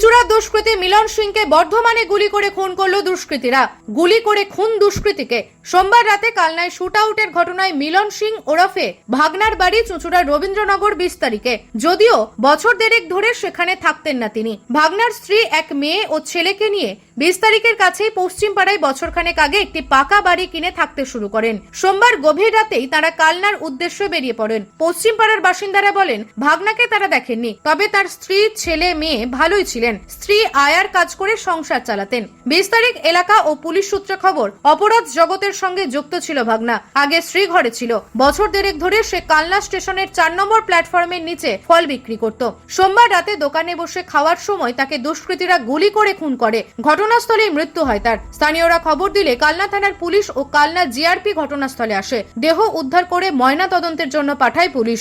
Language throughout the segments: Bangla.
চুচুড়ার দুষ্কৃতী মিলন সিংকে বর্ধমানে গুলি করে খুন করল দুষ্কৃতীরা। গুলি করে খুন দুষ্কৃতীকে। সোমবার রাতে কালনায় শুট আউটের ঘটনায় মিলন সিং ওরফে ভাগনার বাড়ি চুঁচুড়ার রবীন্দ্রনগর বিশ তারিখে যদিও বছর দেড়েক ধরে সেখানে থাকতেন না তিনি। ভাগনার স্ত্রী, এক মেয়ে ও ছেলেকে নিয়ে বিশ তারিখের কাছেই পশ্চিম পাড়ায় বছরখানেক আগে একটি পাকা বাড়ি কিনে থাকতে শুরু করেন। সোমবার গভীর রাতেই তারা কালনার উদ্দেশ্যে বেরিয়ে পড়েন। পশ্চিম পাড়ার বাসিন্দারা বলেন, ভাগনাকে তারা দেখেননি, তবে তার স্ত্রী, ছেলে, মেয়ে ভালোই ছিলেন। স্ত্রী আয়ার কাজ করে সংসার চালাতেন। বিশ তারিখ এলাকা ও পুলিশ সূত্রে খবর, অপরাধ জগতের সঙ্গে যুক্ত ছিল ভাগনা। আগে স্ত্রী ঘরে ছিল। বছর দেড়েক ধরে সে কালনা স্টেশনের চার নম্বর প্ল্যাটফর্মের নিচে ফল বিক্রি করত। সোমবার রাতে দোকানে বসে খাওয়ার সময় তাকে দুষ্কৃতীরা গুলি করে খুন করে। ঘটনাস্থলে মৃত্যু হয় তার। স্থানীয়রা খবর দিলে কালনা থানার পুলিশ ও কালনা জিআরপি ঘটনাস্থলে আসে। দেহ উদ্ধার করে ময়না তদন্তের জন্য পাঠায় পুলিশ।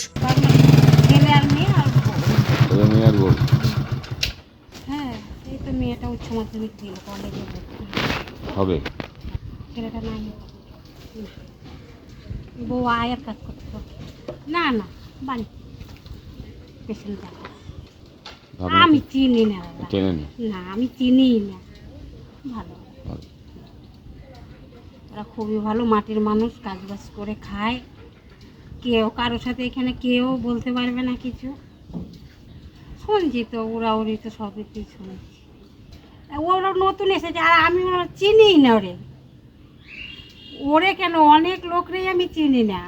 হ্যাঁ এই তো মেয়েটা উচ্চ মাধ্যমিক দিল কলেজে হবে। ছেলেটা নাই। বউ আয়ের কাজ করতো। না না বাড়ি। পেশেন্ট আমি চিনি? না। আমি চিনি না। ভালো। ওরা খুবই ভালো মাটির মানুষ কাজ বাজ করে খায়। কেউ কারোর সাথে এখানে কেউ বলতে পারবে না কিছু। শুনছি তো ওরা ওরি তো সবই তুই শুনেছি ওরা নতুন এসেছে আর আমি ওরা চিনি না ওরে। ওরে কেন? অনেক লোকরেই আমি চিনি না।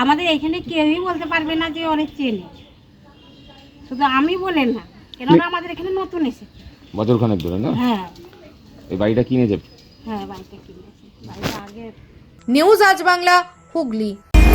আমাদের এখানে কেউই বলতে পারবে না যে ওরে চেনে। শুধু আমি বলে না কেন ওরা আমাদের এখানে নতুন এসেছে। বছরখানেক ধরে না? হ্যাঁ। এই বাড়িটা কিনে যাবে হ্যাঁ বাড়িটা কিনেছে। বাড়িটা আগে নিউজ আজ বাংলা হুগলি।